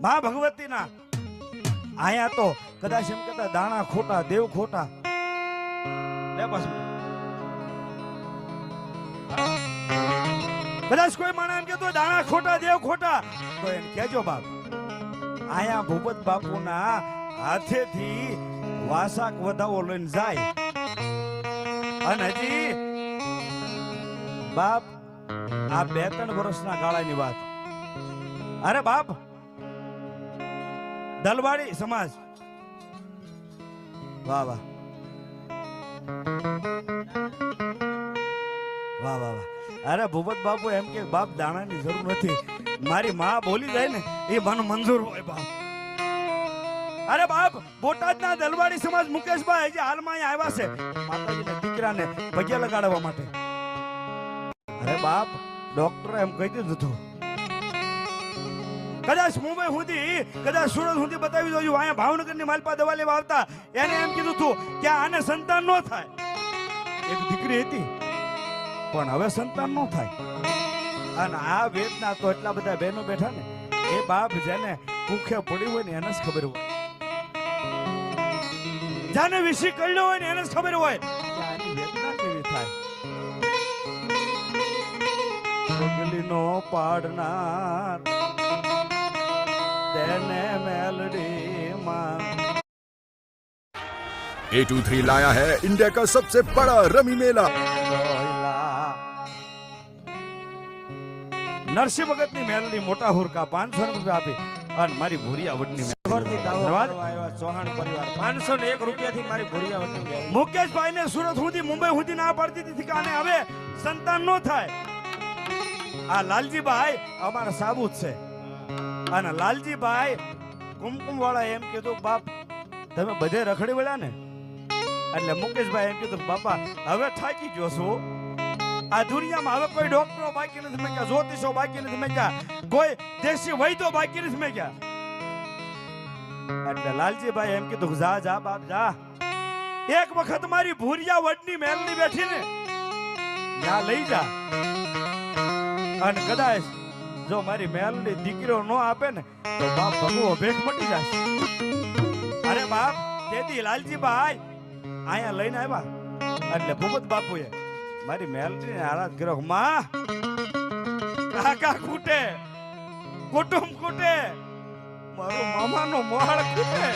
મા ભગવતીના. આયા તો કદાચ એમ કહેતા દાણા ખોટા, દેવ ખોટા. લે પાછું. કદાચ કોઈ માણસ એમ કેતો દાણા ખોટા, દેવ ખોટા. તો એમ કેજો બાપ. આયા ભૂપત બાપુના હાથેથી વાસાક વધાવો લઈને જાય. અને હજી બાપ, આ બે ત્રણ વર્ષના ગાળાની વાત. અરે બાપ દલવાડી સમાજ. વાહ વાહ. વાહ વાહ વાહ. અરે ભૂપત બાપુ એમ કે બાપ દાણાની જરૂર નથી. મારી માં બોલી જાય ને, એ મન મંજૂર હોય બાપ. અરે બાપ, બોટાદના દલવાડી સમાજ મુકેશભાઈ જે હાલમાં અહીંયા આવ્યા છે. માતાજીના દીકરાને પગે લગાડવા માટે. અરે બાપ ડોક્ટર એમ કહી દીધું હતું. કદાચ મુંબઈ સુધી, કદાચ સુરત સુધી બતાવી દો અહીંયા ભાવનગરની માલપા દવા લેવા આવતા, એને એમ કીધું હતું કે આને સંતાન ન થાય. એક દીકરી હતી, પણ હવે સંતાન ન થાય. અને આ વેદના તો એટલા બધા બહેનો બેઠા ને, એ બાપ જેને ભૂખે પડી હોય ને એને જ ખબર હોય. જાને વિશે કરડ્યો હોય ને એને જ ખબર હોય કે આની વેદના કેવી થાય. પગલીનો પાડનાર તેને મેલડીમાં ए टू थ्री लाया है इंडिया का सबसे बड़ा रमी मेला રોયલા. નરસિંહ ભગતની મેલડી મોટા હુરકા પાંચસો રૂપિયા આપી અને મારી ભૂરિયા વડની ઘરથી દાવો ધન્યવાદ. કરવા આવ્યા ચૌહાણ પરિવાર પાંચસો ને એક રૂપિયાથી મારી ભૂરિયા વટી ગયા મુકેશભાઈ ને સુરત સુધી મુંબઈ સુધી ના પાડતી હતી કે આને હવે સંતાન નો થાય આ લાલજીભાઈ અમારા સાબુત છે અને લાલજીભાઈ કુમકુમ વાળા એમ કીધું, બાપ, તમે બધે રખડી વળ્યા ને? એટલે મુકેશભાઈ એમ કીધું, બાપા, હવે થાકી ગયો છું. આ દુનિયામાં હવે કોઈ ડોક્ટરો બાકી નથી મેં ક્યાં જ્યોતિષો બાકી નથી મેં ક્યાં કોઈ દેશી વૈદ્યો બાકી નથી મેં ક્યાં એટલે લાલજીભાઈ એમ કીધું, જા જા, બાપ, જા. એક વખત મારી ભૂરિયા વડની મહેલની બેઠી ને ત્યાં લઈ જા. અને કદાચ જો મારી મહેલની દીકરીઓ ન આપે ને, તો બાપ ભગવો ભેખ મટી જશે. અરે બાપ તેથી લાલજીભાઈ? અહીંયા લઈને આવ્યા? એટલે ભૂપત બાપુએ મારી મહેલની આરાધ કર્યો. માં, કાકા ખૂટે, કુટુંબ ખૂટે, મારો મામાનો મોહાળ ખૂટે,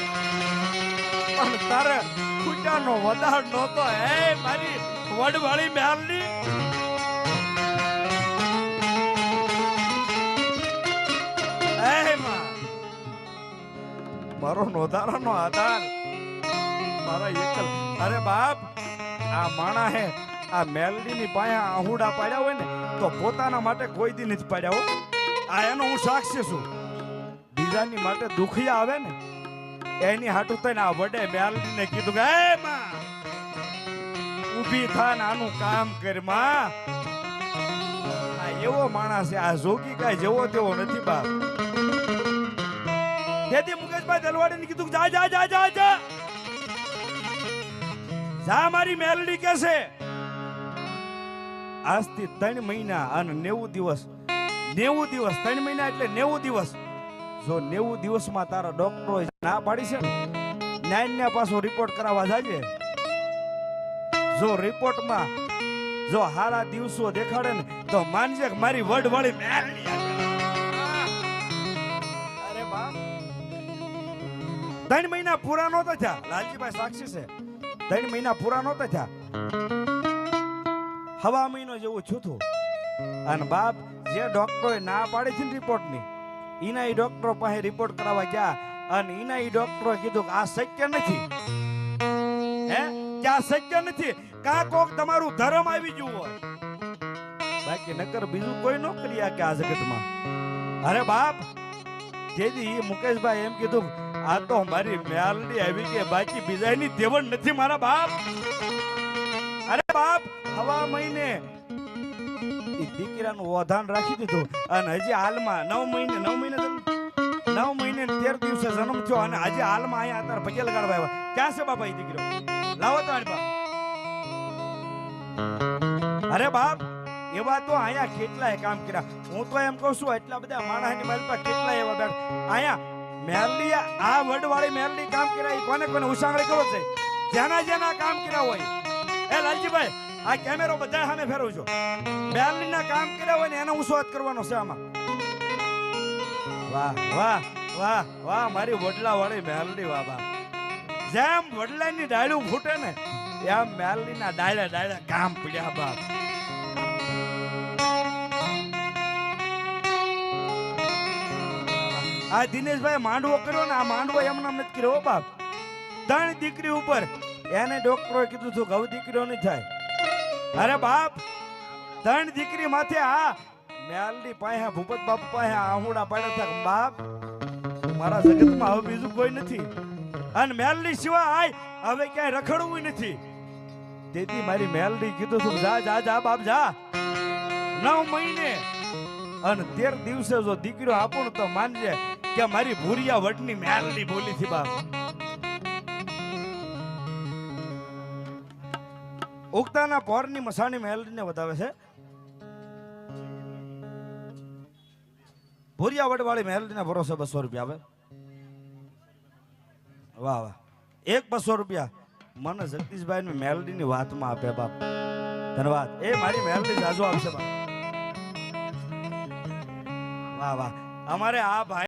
પણ તારે ખૂટ્યાનો વધાર નહોતો. હે મારી વડવાળી મહેલની મારો નોધારાનો આધાર. મારા એકલ. અરે બાપ, આ માણા હે, આ મેલડીની પાયા આહુડા પાડ્યા હોય ને, તો પોતાના માટે કોઈ દી નથી પાડ્યા હો. આ એનો હું સાક્ષી છું. બીજાની માટે દુખિયા આવે ને, એની હાટુ થઈને આ વડે મેલડીને કીધું કે, એ માં, ઊભી થા ને આનું કામ કરમાં. આ એવો માણસ છે, આ જોગી કાંઈ જેવો તેવો નથી બાપ. તેથી મુકેશભાઈ દલવાડીને કીધું જા જા જા જા જા. જા મારી મેલડી કે છે. આજથી ત્રણ મહિના અને નેવું દિવસ નેવું દિવસ, ત્રણ મહિના એટલે નેવું દિવસ. જો નેવું દિવસમાં તારા ડોક્ટરો ના પાડી છે ને ન્યાયના પાછો રિપોર્ટ કરાવવા જાજે. જો રિપોર્ટમાં જો હારા દિવસો દેખાડે ને, તો માનજે કે મારી વડ વાળી મેલડી ત્રણ મહિના પૂરા નહોતા થયા. લાલજીભાઈ સાક્ષી છે. ત્રણ મહિના પૂરા નહોતા થયા. હવા મહિનો જેવું છૂથું અને બાપ જે ડોક્ટરોએ ના પાડી છે રિપોર્ટની એના એ ડોક્ટરો પાસે રિપોર્ટ કરાવવા ગયા અને એના એ ડોક્ટરો કીધું કે આ શક્ય નથી. હે? કે આ શક્ય નથી? કા કોક તમારું ધર્મ આવી ગયું હોય? બાકી નકર બીજું કોઈ ન કરી કે આ જગતમાં. અરે બાપ, જેથી મુકેશભાઈ એમ કીધું આ તો મારી મ્યાલડી આવી કે બાકી બીજાની દેવણ નથી મારા બાપ. અરે બાપ, હવા મહિને દીકરાનું વધાન રાખી દીધું. અને હજી હાલમાં નવ મહિને નવ મહિને નવ મહિને તેર દિવસે જન્મ થયો અને હજી હાલમાં અહીંયા અત્યારે પગે લગાડવા આવ્યા. ક્યાં છે બાપા એ દીકરો? લાવો તો બાપ. અરે બાપ, એવા તો અહીંયા કેટલાય કામ કર્યા. હું તો એમ કહું છું, એટલા બધા માણસની મારી પાસે કેટલાય એવા બેઠા અહીંયા મેરલી આ વડવાળી મેરલી કામ કર્યા કોને કોને ઉસાંગળી કરો છે? જેના જેના કામ કર્યા હોય. એ લાલજીભાઈ, આ કેમેરો બધા સામે ફેરવું છો મેરલીના કામ કર્યા હોય ને એનો હાથ કરવાનો છે આમાં. વાહ વાહ વાહ વાહ, મારી વડલા વાળી મેરલી વાહ વાહ. જેમ વડલાની ડાળું ફૂટે ને, એમ મેરલીના ડાળે ડાળે કામ પડ્યા બાપ. આ દિનેશભાઈ માંડવો કર્યો ને આ માંડવો એમને એમ નથી કર્યો બાપ ત્રણ દીકરી ઉપર. એને ડોક્ટરોએ કીધું છું ઘઉં દીકરીઓ નહીં થાય. અરે બાપ ત્રણ દીકરી માથે આ મેલની પાસે, ભૂપત બાપુ પાસે આહુડા પાડ્યા હતા. બાપ, મારા જગતમાં હવે બીજું કોઈ નથી. અને મેલની સિવાય હવે ક્યાંય રખડવું નથી. તેથી મારી મેલની કીધું છું, જા જા જા, બાપ, જા. નવ મહિને અને તેર દિવસે જો દીકરીઓ આપો તો માનજે કે મારી ભૂરિયા વટની મેલની બોલી થી બાપ ઉગતાના પોરની મસાણી મેલડીને વધાવે છે. ભૂરિયા વડવાળી મેલડીના ભરોસે બસો રૂપિયા આવે. વાહ વાહ. એક બસો રૂપિયા. મને જગદીશભાઈ ની મેલડી ની વાતમાં આપે બાપ. ધન્યવાદ. એ મારી મેલડી જાજુ આવશે વાહ વાહ. અમારે આ ભાઈ